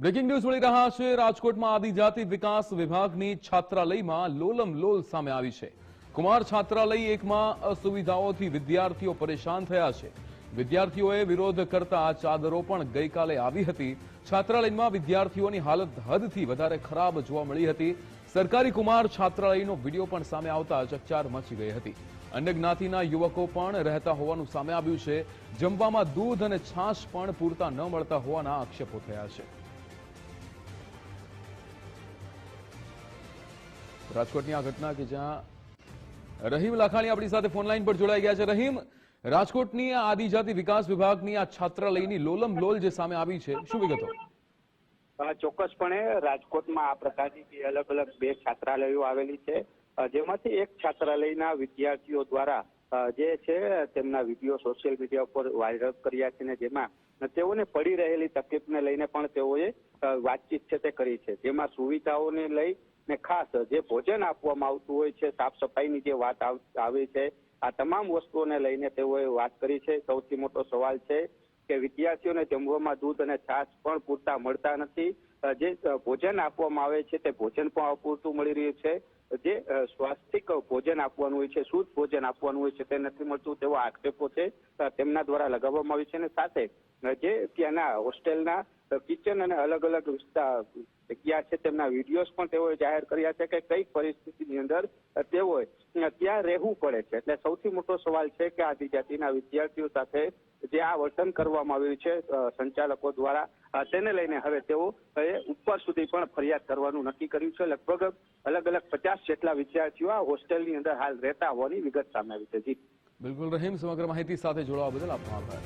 Breaking news મળી રહ્યા છે. રાજકોટમાં આદિજાતિ વિકાસ વિભાગની છાત્રાલયમાં લોલમ લોલ સામે આવી છે. કુમાર છાત્રાલય એકમાં અસુવિધાઓથી વિદ્યાર્થીઓ પરેશાન થયા છે. વિદ્યાર્થીઓએ વિરોધ કરતા ચાદરો પણ ગઈકાલે આવી હતી. છાત્રાલયમાં વિદ્યાર્થીઓની હાલત હદથી વધારે ખરાબ જોવા મળી હતી. સરકારી કુમાર છાત્રાલયનો વીડિયો પણ સામે આવતા ચકચાર મચી ગઈ હતી. અન્ય જ્ઞાતિના યુવકો પણ રહેતા હોવાનું સામે આવ્યું છે. જમવામાં દૂધ અને છાશ પણ પૂરતા ન મળતા હોવાના આક્ષેપો થયા છે. રાજકોટની આ ઘટના કે જ્યાં રહીમ લાખાણી આપણી સાથે ફોનલાઈન પર જોડાઈ ગયા છે. રહીમ, રાજકોટની આ આદિજાતિ વિકાસ વિભાગની આ છાત્રાલયની લોલમ લોલ જે સામે આવી છે, શું વિગતો? ચોક્કસપણે રાજકોટમાં આ પ્રકારની બે અલગ અલગ બે છાત્રાલયો આવેલી છે. જેમાંથી એક છાત્રાલયના વિદ્યાર્થીઓ દ્વારા જે છે તેમના વીડિયો સોશિયલ મીડિયા ઉપર વાયરલ કર્યા છે ને જેમાં તેઓને પડી રહેલી તકલીફને લઈને પણ તેઓએ વાતચીત છે તે કરી છે. જેમાં સુવિધાઓને લઈ ને ખાસ જે ભોજન આપવામાં આવતું હોય છે, સાફ સફાઈની જે વાત આવ- છે, આ તમામ વસ્તુઓને લઈને તેઓએ વાત કરી છે. સૌથી મોટો સવાલ છે કે વિદ્યાર્થીઓને જમવામાં દૂધ અને છાશ પણ પૂરતા મળતા નથી. જે ભોજન આપવામાં આવે છે તે ભોજન પણ અપૂરતું મળી રહ્યું છે. જે સ્વાસ્થિક ભોજન આપવાનું હોય છે, શુદ્ધ ભોજન આપવાનું હોય છે તે નથી મળતું તેવા આક્ષેપો છે તેમના દ્વારા લગાવવામાં આવી છે અને સાથે જે ત્યાંના હોસ્ટેલના કિચન અને અલગ અલગ વિસ્તાર જગ્યા છે તેમના વિડીયોઝ પણ તેઓએ જાહેર કર્યા છે કે કઈ પરિસ્થિતિની અંદર તેઓએ ત્યાં રહેવું પડે છે. એટલે સૌથી મોટો સવાલ છે કે આદિજાતિના વિદ્યાર્થીઓ સાથે જે આ વર્તન કરવામાં આવ્યું છે સંચાલકો દ્વારા તેને લઈને હવે તેઓ ઉપર સુધી પણ ફરિયાદ કરવાનું નક્કી કર્યું છે. લગભગ અલગ અલગ પચાસ જેટલા વિદ્યાર્થીઓ આ હોસ્ટેલની અંદર હાલ રહેતા હોવાની વિગત સામે આવી છે. જી. બિલકુલ, રહીમ, સમગ્ર માહિતી સાથે જોડાવા બદલ આપનો આભાર.